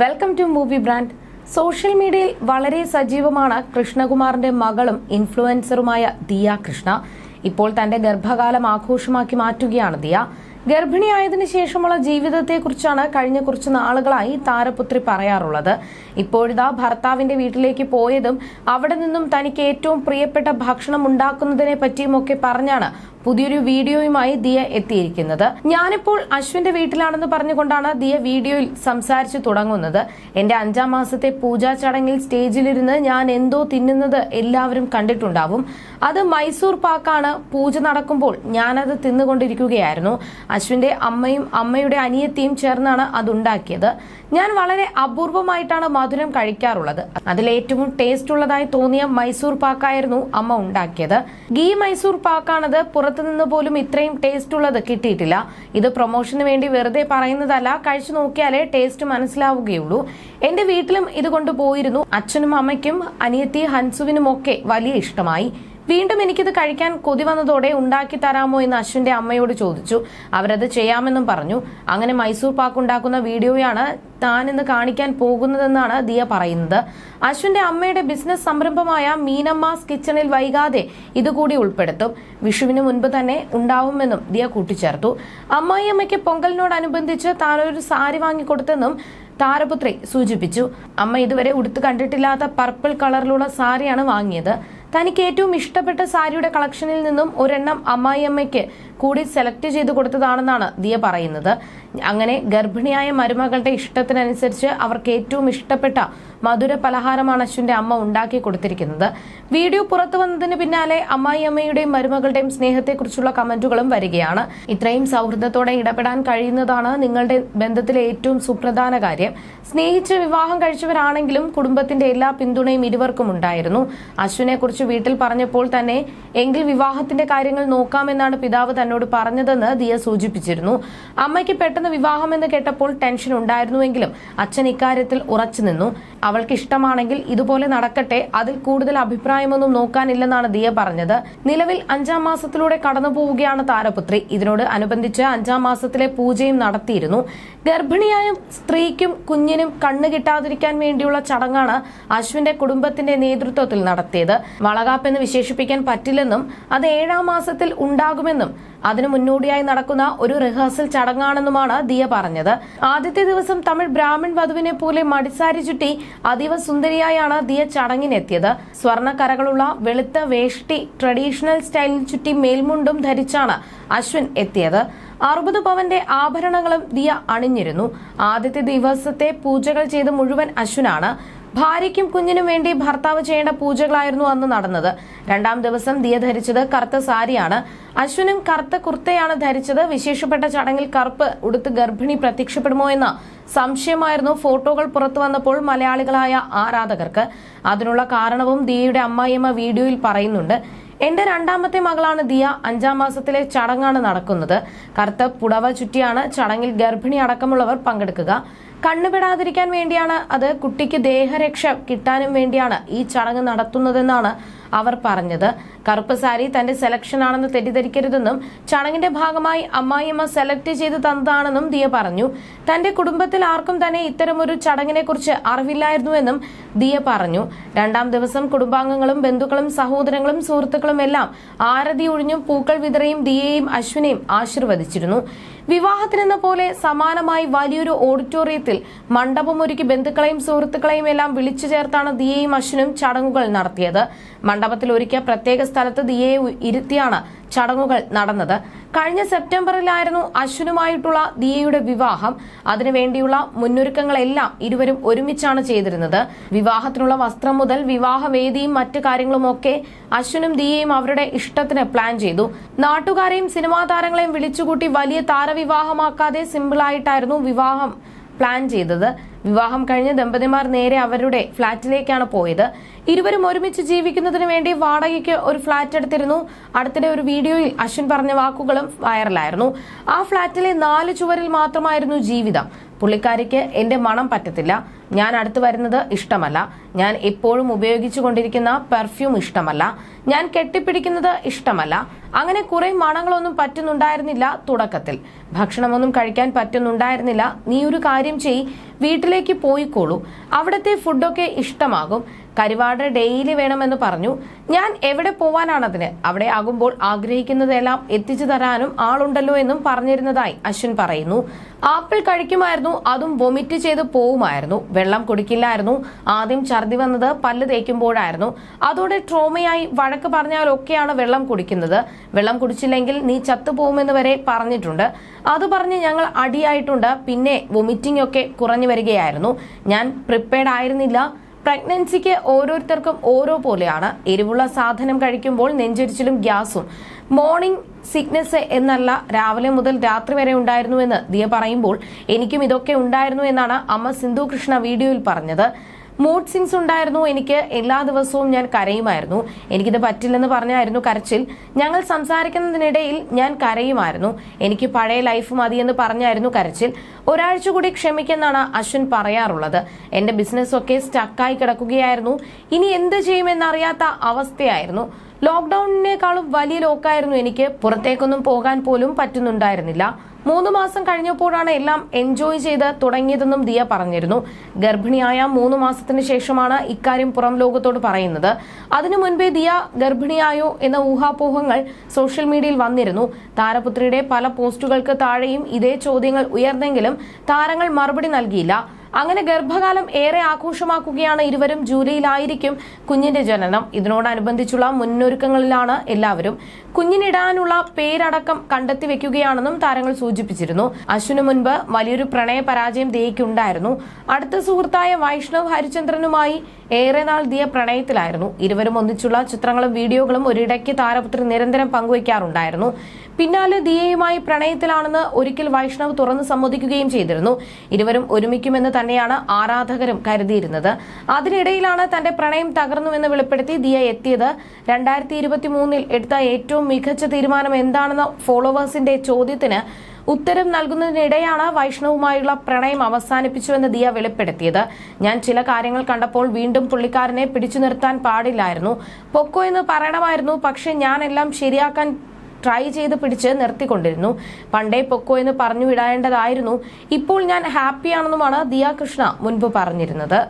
Welcome to movie brand social മീഡിയയിൽ വളരെ സജീവമാണ് കൃഷ്ണകുമാറിന്റെ മകളും ഇൻഫ്ലുവൻസറുമായ ദിയ കൃഷ്ണ. ഇപ്പോൾ തന്റെ ഗർഭകാലം ആഘോഷമാക്കി മാറ്റുകയാണ് ദിയ. ഗർഭിണിയായതിനു ശേഷമുള്ള ജീവിതത്തെക്കുറിച്ചാണ് കഴിഞ്ഞ കുറച്ച് നാളുകളായി താരപുത്രി പറയാറുള്ളത്. ഇപ്പോഴിതാ ഭർത്താവിന്റെ വീട്ടിലേക്ക് പോയതും അവിടെ നിന്നും തനിക്ക് ഏറ്റവും പ്രിയപ്പെട്ട ഭക്ഷണം ഉണ്ടാക്കുന്നതിനെ പറ്റിയുമൊക്കെ പറഞ്ഞാണ് പുതിയൊരു വീഡിയോയുമായി ദിയ എത്തിയിരിക്കുന്നത്. ഞാനിപ്പോൾ അശ്വിന്റെ വീട്ടിലാണെന്ന് പറഞ്ഞുകൊണ്ടാണ് ദിയ വീഡിയോയിൽ സംസാരിച്ചു തുടങ്ങുന്നത്. എന്റെ അഞ്ചാം മാസത്തെ പൂജാ ചടങ്ങിൽ സ്റ്റേജിലിരുന്ന് ഞാൻ എന്തോ തിന്നുന്നത് എല്ലാവരും കണ്ടിട്ടുണ്ടാവും. അത് മൈസൂർ പാക്കാണ്. പൂജ നടക്കുമ്പോൾ ഞാനത് തിന്നുകൊണ്ടിരിക്കുകയായിരുന്നു. അശ്വിന്റെ അമ്മയും അമ്മയുടെ അനിയത്തിയും ചേർന്നാണ് അതുണ്ടാക്കിയത്. ഞാൻ വളരെ അപൂർവമായിട്ടാണ് മധുരം കഴിക്കാറുള്ളത്. അതിൽ ഏറ്റവും ടേസ്റ്റ് ഉള്ളതായി തോന്നിയ മൈസൂർ പാക്കായിരുന്നു അമ്മ ഉണ്ടാക്കിയത്. ഗീ മൈസൂർ പാക്കാണത് പുറത്തുനിന്ന് പോലും ഇത്രയും ടേസ്റ്റ് ഉള്ളത് കിട്ടിയിട്ടില്ല. ഇത് പ്രൊമോഷന് വേണ്ടി വെറുതെ പറയുന്നതല്ല. കഴിച്ചു നോക്കിയാലേ ടേസ്റ്റ് മനസ്സിലാവുകയുള്ളൂ. എന്റെ വീട്ടിലും ഇത് കൊണ്ടുപോയിരുന്നു അച്ഛനും അമ്മയ്ക്കും അനിയത്തി ഹൻസുവിനും ഒക്കെ വലിയ ഇഷ്ടമായി. വീണ്ടും എനിക്കിത് കഴിക്കാൻ കൊതി വന്നതോടെ ഉണ്ടാക്കി തരാമോ എന്ന് അശ്വിന്റെ അമ്മയോട് ചോദിച്ചു. അവരത് ചെയ്യാമെന്നും പറഞ്ഞു. അങ്ങനെ മൈസൂർ പാക്ക് ഉണ്ടാക്കുന്ന വീഡിയോയാണ് താൻ ഇന്ന് കാണിക്കാൻ പോകുന്നതെന്നാണ് ദിയ പറയുന്നത്. അശ്വിന്റെ അമ്മയുടെ ബിസിനസ് സംരംഭമായ മീനമ്മാസ് കിച്ചണിൽ വൈകാതെ ഇതുകൂടി ഉൾപ്പെടുത്തും. വിഷുവിന് മുൻപ് തന്നെ ഉണ്ടാവുമെന്നും ദിയ കൂട്ടിച്ചേർത്തു. അമ്മായിയമ്മയ്ക്ക് പൊങ്കലിനോടനുബന്ധിച്ച് ഒരു സാരി വാങ്ങിക്കൊടുത്തെന്നും താരപുത്രി സൂചിപ്പിച്ചു. അമ്മ ഇതുവരെ ഉടുത്തു കണ്ടിട്ടില്ലാത്ത പർപ്പിൾ കളറിലുള്ള സാരിയാണ് വാങ്ങിയത്. തനിക്ക് ഏറ്റവും ഇഷ്ടപ്പെട്ട സാരിയുടെ കളക്ഷനിൽ നിന്നും ഒരെണ്ണം അമ്മായിയമ്മയ്ക്ക് കൂടി സെലക്ട് ചെയ്ത് കൊടുത്തതാണെന്നാണ് ദിയ പറയുന്നത്. അങ്ങനെ ഗർഭിണിയായ മരുമകളുടെ ഇഷ്ടത്തിനനുസരിച്ച് അവർക്ക് ഏറ്റവും ഇഷ്ടപ്പെട്ട മധുര പലഹാരമാണ് അശ്വിന്റെ അമ്മ ഉണ്ടാക്കി കൊടുത്തിരിക്കുന്നത്. വീഡിയോ പുറത്തു വന്നതിന് പിന്നാലെ അമ്മായി അമ്മയുടെയും മരുമകളുടെയും സ്നേഹത്തെക്കുറിച്ചുള്ള കമന്റുകളും വരികയാണ്. ഇത്രയും സൗഹൃദത്തോടെ ഇടപെടാൻ കഴിയുന്നതാണ് നിങ്ങളുടെ ബന്ധത്തിലെ ഏറ്റവും സുപ്രധാന കാര്യം. സ്നേഹിച്ച് വിവാഹം കഴിച്ചവരാണെങ്കിലും കുടുംബത്തിന്റെ എല്ലാ പിന്തുണയും ഇരുവർക്കും ഉണ്ടായിരുന്നു. അശ്വിനെ കുറിച്ച് വീട്ടിൽ പറഞ്ഞപ്പോൾ തന്നെ എങ്കിൽ വിവാഹത്തിന്റെ കാര്യങ്ങൾ നോക്കാമെന്നാണ് പിതാവ് തന്നോട് പറഞ്ഞതെന്ന് ദിയ സൂചിപ്പിച്ചിരുന്നു. അമ്മയ്ക്ക് പെട്ടെന്ന് വിവാഹം എന്ന് കേട്ടപ്പോൾ ടെൻഷൻ ഉണ്ടായിരുന്നുവെങ്കിലും അച്ഛൻ ഇക്കാര്യത്തിൽ ഉറച്ചു നിന്നു. അവൾക്ക് ഇഷ്ടമാണെങ്കിൽ ഇതുപോലെ നടക്കട്ടെ അതിൽ കൂടുതൽ അഭിപ്രായമൊന്നും നോക്കാനില്ലെന്നാണ് ദിയ പറഞ്ഞത്. നിലവിൽ അഞ്ചാം മാസത്തിലൂടെ കടന്നു പോവുകയാണ് താരപുത്രി. ഇതിനോട് അനുബന്ധിച്ച് അഞ്ചാം മാസത്തിലെ പൂജയും നടത്തിയിരുന്നു. ഗർഭിണിയായ സ്ത്രീക്കും കുഞ്ഞിനും കണ്ണു കിട്ടാതിരിക്കാൻ വേണ്ടിയുള്ള ചടങ്ങാണ് അശ്വിന്റെ കുടുംബത്തിന്റെ നേതൃത്വത്തിൽ നടത്തിയത്. വളകാപ്പെന്ന് വിശേഷിപ്പിക്കാൻ പറ്റില്ലെന്നും അത് ഏഴാം മാസത്തിൽ ഉണ്ടാകുമെന്നും അതിനു മുന്നോടിയായി നടക്കുന്ന ഒരു റിഹേഴ്സൽ ചടങ്ങാണെന്നുമാണ് ദിയ പറഞ്ഞത്. ആദ്യത്തെ ദിവസം തമിഴ് ബ്രാഹ്മൺ വധുവിനെ പോലെ മടിസാരി ചുറ്റി അതീവ സുന്ദരിയായാണ് ദിയ ചടങ്ങിനെത്തിയത്. സ്വർണക്കരകളുള്ള വെളുത്ത വേഷ്ടി ട്രഡീഷണൽ സ്റ്റൈലിൽ ചുറ്റി മേൽമുണ്ടും ധരിച്ചാണ് അശ്വിൻ എത്തിയത്. അറുപത് പവന്റെ ആഭരണങ്ങളും ദിയ അണിഞ്ഞിരുന്നു. ആദ്യത്തെ ദിവസത്തെ പൂജകൾ ചെയ്ത് മുഴുവൻ അശ്വിനാണ്. ഭാര്യയ്ക്കും കുഞ്ഞിനും വേണ്ടി ഭർത്താവ് ചെയ്യേണ്ട പൂജകളായിരുന്നു അന്ന് നടന്നത്. രണ്ടാം ദിവസം ദിയ ധരിച്ചത് കറുത്ത സാരിയാണ്. അശ്വിനും കറുത്ത കുർത്തയാണ് ധരിച്ചത്. വിശേഷപ്പെട്ട ചടങ്ങിൽ കറുപ്പ് ഉടുത്ത് ഗർഭിണി പ്രത്യക്ഷപ്പെടുമോ എന്ന സംശയമായിരുന്നു. ഫോട്ടോകൾ പുറത്തു വന്നപ്പോൾ മലയാളികളായ ആരാധകർക്ക്. അതിനുള്ള കാരണവും ദിയയുടെ അമ്മായിയമ്മ വീഡിയോയിൽ പറയുന്നുണ്ട്. എന്റെ രണ്ടാമത്തെ മകളാണ് ദിയ. അഞ്ചാം മാസത്തിലെ ചടങ്ങാണ് നടക്കുന്നത്. കറുത്ത പുടവ ചുറ്റിയാണ് ചടങ്ങിൽ ഗർഭിണി അടക്കമുള്ളവർ പങ്കെടുക്കുക. കണ്ണുപെടാതിരിക്കാൻ വേണ്ടിയാണ്. അത് കുട്ടിക്ക് ദേഹരക്ഷ കിട്ടാനും വേണ്ടിയാണ് ഈ ചടങ്ങ് നടത്തുന്നതെന്നാണ് അവർ പറഞ്ഞത്. കറുപ്പ് സാരി തന്റെ സെലക്ഷൻ ആണെന്ന് തെറ്റിദ്ധരിക്കരുതെന്നും ചടങ്ങിന്റെ ഭാഗമായി അമ്മായിയമ്മ സെലക്ട് ചെയ്ത് തന്നതാണെന്നും ദിയ പറഞ്ഞു. തന്റെ കുടുംബത്തിൽ ആർക്കും തന്നെ ഇത്തരമൊരു ചടങ്ങിനെ കുറിച്ച് അറിവില്ലായിരുന്നുവെന്നും ദിയ പറഞ്ഞു. രണ്ടാം ദിവസം കുടുംബാംഗങ്ങളും ബന്ധുക്കളും സഹോദരങ്ങളും സുഹൃത്തുക്കളും എല്ലാം ആരതി ഒഴിഞ്ഞും പൂക്കൾ വിതറയും ദിയയെയും അശ്വിനെയും ആശീർവദിച്ചിരുന്നു. വിവാഹത്തിനെന്ന പോലെ സമാനമായി വലിയൊരു ഓഡിറ്റോറിയത്തിൽ മണ്ഡപമൊരുക്കി ബന്ധുക്കളെയും സുഹൃത്തുക്കളെയും എല്ലാം വിളിച്ചു ചേർത്താണ് ദിയയും അശ്വിനും ചടങ്ങുകൾ നടത്തിയത്. മണ്ഡപത്തിൽ ഒരുക്കിയ പ്രത്യേക സ്ഥലത്ത് ദിയയെ ഇരുത്തിയാണ് ചടങ്ങുകൾ നടന്നത്. കഴിഞ്ഞ സെപ്റ്റംബറിലായിരുന്നു അശ്വിനുമായിട്ടുള്ള ദിയയുടെ വിവാഹം. അതിനുവേണ്ടിയുള്ള മുന്നൊരുക്കങ്ങളെല്ലാം ഇരുവരും ഒരുമിച്ചാണ് ചെയ്തിരുന്നത്. വിവാഹത്തിനുള്ള വസ്ത്രം മുതൽ വിവാഹവേദിയും മറ്റു കാര്യങ്ങളുമൊക്കെ അശ്വിനും ദിയയും അവരുടെ ഇഷ്ടത്തിന് പ്ലാൻ ചെയ്തു. നാട്ടുകാരെയും സിനിമാ താരങ്ങളെയും വിളിച്ചുകൂട്ടി വലിയ താരവിവാഹമാക്കാതെ സിമ്പിളായിട്ടായിരുന്നു വിവാഹം പ്ലാൻ ചെയ്തത്. വിവാഹം കഴിഞ്ഞ് ദമ്പതിമാർ നേരെ അവരുടെ ഫ്ളാറ്റിലേക്കാണ് പോയത്. ഇരുവരും ഒരുമിച്ച് ജീവിക്കുന്നതിന് വേണ്ടി വാടകയ്ക്ക് ഒരു ഫ്ളാറ്റ് എടുത്തിരുന്നു. അടുത്തിടെ ഒരു വീഡിയോയിൽ അശ്വിൻ പറഞ്ഞ വാക്കുകളും വൈറലായിരുന്നു. ആ ഫ്ളാറ്റിലെ നാല് ചുവരിൽ മാത്രമായിരുന്നു ജീവിതം. പുള്ളിക്കാരിക്ക് എന്റെ മണം പറ്റത്തില്ല. ഞാൻ അടുത്ത് വരുന്നത് ഇഷ്ടമല്ല. ഞാൻ എപ്പോഴും ഉപയോഗിച്ചു കൊണ്ടിരിക്കുന്ന പെർഫ്യൂം ഇഷ്ടമല്ല. ഞാൻ കെട്ടിപ്പിടിക്കുന്നത് ഇഷ്ടമല്ല. അങ്ങനെ കുറെ മണങ്ങളൊന്നും പറ്റുന്നുണ്ടായിരുന്നില്ല തുടക്കത്തിൽ. ഭക്ഷണമൊന്നും കഴിക്കാൻ പറ്റുന്നുണ്ടായിരുന്നില്ല. നീ ഒരു കാര്യം ചെയ് വീട്ടിലേക്ക് പോയിക്കോളൂ. അവിടുത്തെ ഫുഡൊക്കെ ഇഷ്ടമാകും. കരിവാട് ഡെയിലി വേണമെന്ന് പറഞ്ഞു. ഞാൻ എവിടെ പോവാനാണതിന് അവിടെ ആകുമ്പോൾ ആഗ്രഹിക്കുന്നതെല്ലാം എത്തിച്ചു തരാനും ആളുണ്ടല്ലോ എന്നും പറഞ്ഞിരുന്നതായി അശ്വിൻ പറയുന്നു. ആപ്പിൾ കഴിക്കുമായിരുന്നു അതും വൊമിറ്റ് ചെയ്ത് പോവുമായിരുന്നു. വെള്ളം കുടിക്കില്ലായിരുന്നു. ആദ്യം ഛർദി വന്നത് പല്ല് തേക്കുമ്പോഴായിരുന്നു. അതോടെ ട്രോമയായി വഴക്ക് പറഞ്ഞാലൊക്കെയാണ് വെള്ളം കുടിക്കുന്നത്. വെള്ളം കുടിച്ചില്ലെങ്കിൽ നീ ചത്തുപോകുമെന്ന് വരെ പറഞ്ഞിട്ടുണ്ട്. അത് പറഞ്ഞ് ഞങ്ങൾ അടിയായിട്ടുണ്ട്. പിന്നെ വൊമിറ്റിംഗ് ഒക്കെ കുറഞ്ഞു വരികയായിരുന്നു. ഞാൻ പ്രിപ്പയർഡ് ആയിരുന്നില്ല പ്രഗ്നൻസിക്ക് ഓരോരുത്തർക്കും ഓരോ പോലെയാണ്. എരിവുള്ള സാധനം കഴിക്കുമ്പോൾ നെഞ്ചൊരിച്ചിലും ഗ്യാസും. മോർണിംഗ് സിക്നസ് എന്നല്ല രാവിലെ മുതൽ രാത്രി വരെ ഉണ്ടായിരുന്നുവെന്ന് ദിയ പറയുമ്പോൾ എനിക്കും ഇതൊക്കെ ഉണ്ടായിരുന്നു എന്നാണ് അമ്മ സിന്ധു കൃഷ്ണ വീഡിയോയിൽ പറഞ്ഞത്. മൂഡ് സിങ്സ് ഉണ്ടായിരുന്നു. എനിക്ക് എല്ലാ ദിവസവും ഞാൻ കരയുമായിരുന്നു. എനിക്കിത് പറ്റില്ലെന്ന് പറഞ്ഞായിരുന്നു കരച്ചിൽ. ഞങ്ങൾ സംസാരിക്കുന്നതിനിടയിൽ ഞാൻ കരയുമായിരുന്നു. എനിക്ക് പഴയ ലൈഫ് മതിയെന്ന് പറഞ്ഞായിരുന്നു കരച്ചിൽ. ഒരാഴ്ച കൂടി ക്ഷമിക്കെന്നാണ് അശ്വിൻ പറയാറുള്ളത്. എന്റെ ബിസിനസ് ഒക്കെ സ്റ്റക്കായി കിടക്കുകയായിരുന്നു. ഇനി എന്ത് ചെയ്യുമെന്നറിയാത്ത അവസ്ഥയായിരുന്നു. ലോക്ക്ഡൌണിനേക്കാളും വലിയ ലോക്കായിരുന്നു എനിക്ക്. പുറത്തേക്കൊന്നും പോകാൻ പോലും പറ്റുന്നുണ്ടായിരുന്നില്ല. മൂന്ന് മാസം കഴിഞ്ഞപ്പോഴാണ് എല്ലാം എൻജോയ് ചെയ്ത് തുടങ്ങിയതെന്നും ദിയ പറഞ്ഞിരുന്നു. ഗർഭിണിയായ മൂന്ന് മാസത്തിന് ശേഷമാണ് ഇക്കാര്യം പുറം ലോകത്തോട് പറയുന്നത്. അതിനു മുൻപേ ദിയ ഗർഭിണിയായോ എന്ന ഊഹാപോഹങ്ങൾ സോഷ്യൽ മീഡിയയിൽ വന്നിരുന്നു. താരപുത്രിയുടെ പല പോസ്റ്റുകൾക്ക് താഴെയും ഇതേ ചോദ്യങ്ങൾ ഉയർന്നെങ്കിലും താരങ്ങൾ മറുപടി നൽകിയില്ല. അങ്ങനെ ഗർഭകാലം ഏറെ ആഘോഷമാക്കുകയാണ് ഇരുവരും. ജൂലൈയിലായിരിക്കും കുഞ്ഞിന്റെ ജനനം. ഇതിനോടനുബന്ധിച്ചുള്ള മുന്നൊരുക്കങ്ങളിലാണ് എല്ലാവരും. കുഞ്ഞിനിടാനുള്ള പേരടക്കം കണ്ടെത്തി വെക്കുകയാണെന്നും താരങ്ങൾ സൂചിപ്പിച്ചിരുന്നു. അശ്വിനു മുൻപ് വലിയൊരു പ്രണയ പരാജയം ദിയയ്ക്കുണ്ടായിരുന്നു അടുത്ത സുഹൃത്തായ വൈഷ്ണവ് ഹരിചന്ദ്രനുമായി ഏറെ നാൾ ദിയ പ്രണയത്തിലായിരുന്നു. ഇരുവരും ഒന്നിച്ചുള്ള ചിത്രങ്ങളും വീഡിയോകളും ഒരിടയ്ക്ക് താരപുത്രി നിരന്തരം പങ്കുവയ്ക്കാറുണ്ടായിരുന്നു. പിന്നാലെ ദിയയുമായി പ്രണയത്തിലാണെന്ന് ഒരിക്കൽ വൈഷ്ണവ് തുറന്നു സമ്മതിക്കുകയും ചെയ്തിരുന്നു. ഇരുവരും ഒരുമിക്കുമെന്ന് തന്നെയാണ് ആരാധകരും കരുതിയിരുന്നത്. അതിനിടയിലാണ് തന്റെ പ്രണയം തകർന്നുവെന്ന് വെളിപ്പെടുത്തി ദിയ എത്തിയത്. രണ്ടായിരത്തി ഇരുപത്തി മൂന്നിൽ എടുത്ത ഏറ്റവും മികച്ച തീരുമാനം എന്താണെന്ന ഫോളോവേഴ്സിന്റെ ചോദ്യത്തിന് ഉത്തരം നൽകുന്നതിനിടെയാണ് വൈഷ്ണവുമായുള്ള പ്രണയം അവസാനിപ്പിച്ചുവെന്ന് ദിയ വെളിപ്പെടുത്തിയത്. ഞാൻ ചില കാര്യങ്ങൾ കണ്ടപ്പോൾ വീണ്ടും പുള്ളിക്കാരനെ പിടിച്ചു നിർത്താൻ പാടില്ലായിരുന്നു. പൊക്കോ എന്ന് പറയണമായിരുന്നു പക്ഷെ ഞാനെല്ലാം ശരിയാക്കാൻ ട്രൈ ചെയ്ത് പിടിച്ച് നിർത്തിക്കൊണ്ടിരുന്നു. പണ്ടേ പൊക്കോ എന്ന് പറഞ്ഞു വിടേണ്ടതായിരുന്നു ഇപ്പോൾ ഞാൻ ഹാപ്പിയാണെന്നുമാണ് ദിയ കൃഷ്ണ മുൻപ് പറഞ്ഞിരുന്നത്.